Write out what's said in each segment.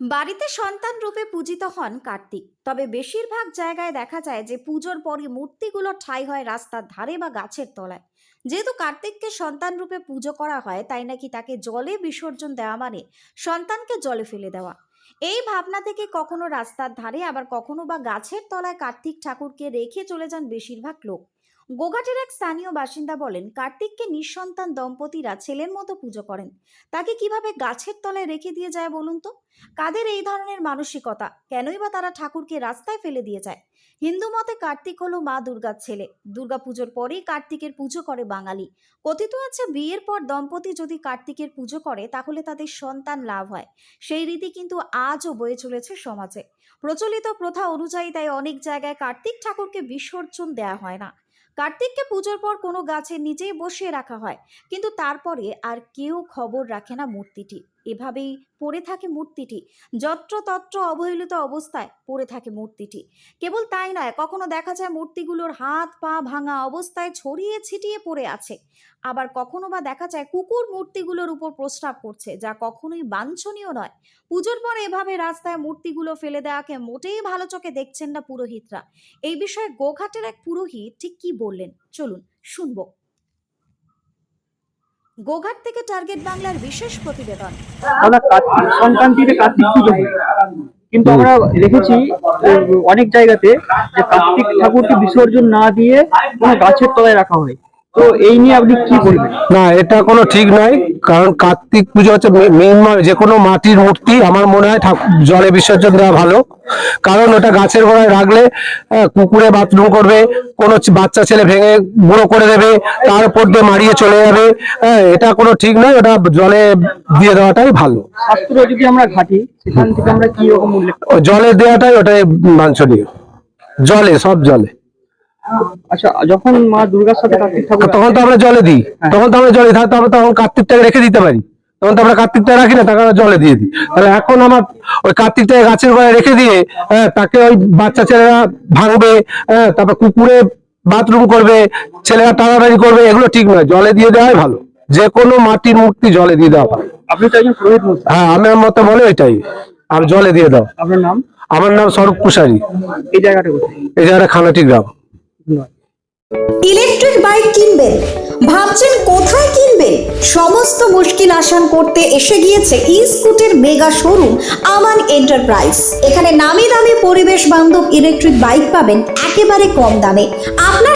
বাড়িতে সন্তান রূপে পূজিত হন কার্তিক। তবে বেশিরভাগ জায়গায় দেখা যায় যে পুজোর পরই মূর্তিগুলো ঠাই হয় রাস্তার ধারে বা গাছের তলায়। যেহেতু কার্তিককে সন্তান রূপে পুজো করা হয়, তাই নাকি তাকে জলে বিসর্জন দেওয়া মানে সন্তানকে জলে ফেলে দেওয়া? এই ভাবনা থেকে কখনো রাস্তার ধারে, আবার কখনো বা গাছের তলায় কার্তিক ঠাকুরকে রেখে চলে যান বেশিরভাগ লোক। গোঘাটের এক স্থানীয় বাসিন্দা বলেন, কার্তিককে নিঃসন্তান দম্পতিরা ছেলের মতো পুজো করেন। তাকে কীভাবে গাছের তলায় রেখে দিয়ে যায় বলুন তো? কাদের এই ধরনের মানসিকতা? কেনই বা তারা ঠাকুরকে রাস্তায় ফেলে দিয়ে যায়? হিন্দু মতে কার্তিক হলো মা দুর্গার ছেলে। দুর্গা পুজোর পরেই কার্তিকের পুজো করে বাঙালি। কথিত আছে বিয়ের পর দম্পতি যদি কার্তিকের পুজো করে, তাহলে তাদের সন্তান লাভ হয়। সেই রীতি কিন্তু আজও বয়ে চলেছে সমাজে। প্রচলিত প্রথা অনুযায়ী তাই অনেক জায়গায় কার্তিক ঠাকুরকে বিসর্জন দেওয়া হয় না। কার্তিককে পুজোর পর কোনো গাছের নিচেই বসিয়ে রাখা হয়, কিন্তু তারপরে আর কেউ খবর রাখে না মূর্তিটি। এভাবেই পড়ে থাকে মূর্তিটি। যত্রতত্র অবহেলিত অবস্থায় পড়ে থাকে মূর্তিটি। কেবল তাই নয়, কখনো দেখা যায় মূর্তিগুলোর হাত, পা ভাঙা অবস্থায় ছড়িয়ে ছিটিয়ে পড়ে আছে। আবার কখনো বা দেখা যায় কুকুর মূর্তিগুলোর উপর প্রস্রাব করছে, যা কখনোই বাঞ্ছনীয় নয়। পুজোর পর এভাবে রাস্তায় মূর্তিগুলো ফেলে দেওয়াকে মোটেই ভালো চোখে দেখছেন না পুরোহিতরা। এই বিষয়ে গোঘাটের এক পুরোহিত ঠিক কি বললেন? চলুন, শুনব। গোঘাট থেকে টার্গেট বাংলার বিশেষ প্রতিবেদন। আমরা কার্তিক সংক্রান্তিতে কার্তিক পুজো কিন্তু আমরা দেখেছি অনেক জায়গাতে যে কার্তিক ঠাকুরকে বিসর্জন না দিয়ে কোনো গাছের তলায় রাখা হয়। তো এই নিয়ে আপনি কি বলবেন? না এটা কোনো ঠিক নয় কারণ কার্তিক পুজো হচ্ছে মেইন যে কোনো মাটির মূর্তি আমার মনে হয় জলে বিসর্জন দেওয়া ভালো। কারণ ওটা গাছের গোড়ায় রাখলে কুকুরে বাথরুম করবে কোনো বাচ্চা ছেলে ভেঙে বুড়ো করে দেবে তার উপর দিয়ে মারিয়ে চলে যাবে। হ্যাঁ এটা কোনো ঠিক নয় ওটা জলে দিয়ে দেওয়াটাই ভালো। শাস্ত্র যদি আমরা ঘাটি সেখান থেকে আমরা কি রকম জলে দেওয়াটাই ওটাই বাঞ্ছনীয়। জলে সব জলে। আচ্ছা যখন মা দুর্গার সাথে কার্তিক ঠাকুর তখন তো আমরা জলে দিই। তখন তো আমরা জলে দিই। তখন কার্তিকটাকে রেখে দিতে পারি। তখন তো আমরা কার্তিকটা রাখি না তাকে জলে দিয়ে দিই। তাহলে এখন আমার ওই কার্তিকটাকে গাছের গোড়ায় রেখে দিয়ে হ্যাঁ, তাকে ওই বাচ্চা ছেলেরা ভাঙবে হ্যাঁ, তারপর কুকুরে বাথরুম করবে ছেলেরা টানাটানি করবে এগুলো ঠিক নয়। জলে দিয়ে দেওয়াই ভালো। যে কোনো মাটির মূর্তি জলে দিয়ে দেওয়া ভালো। আপনি পুরোহিত হ্যাঁ আমার মতে বলে এটাই। আর জলে দিয়ে দাও। আপনার নাম? আমার নাম স্বরূপ কুশারি এই জায়গাটা এই জায়গাটা খানাটি গ্রাম। ধন্যবাদ ইলেকট্রিক বাইক কিনবেন? ভাবছেন কোথায় কিনবেন? সমস্ত মুশকিল আসান করতে এসে গিয়েছে ই স্কুটের মেগা শোরুম, আমান এন্টারপ্রাইজ। এখানে নামি দামি পরিবেশ বান্ধব ইলেকট্রিক বাইক পাবেন একেবারে কম দামে। আপনার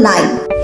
9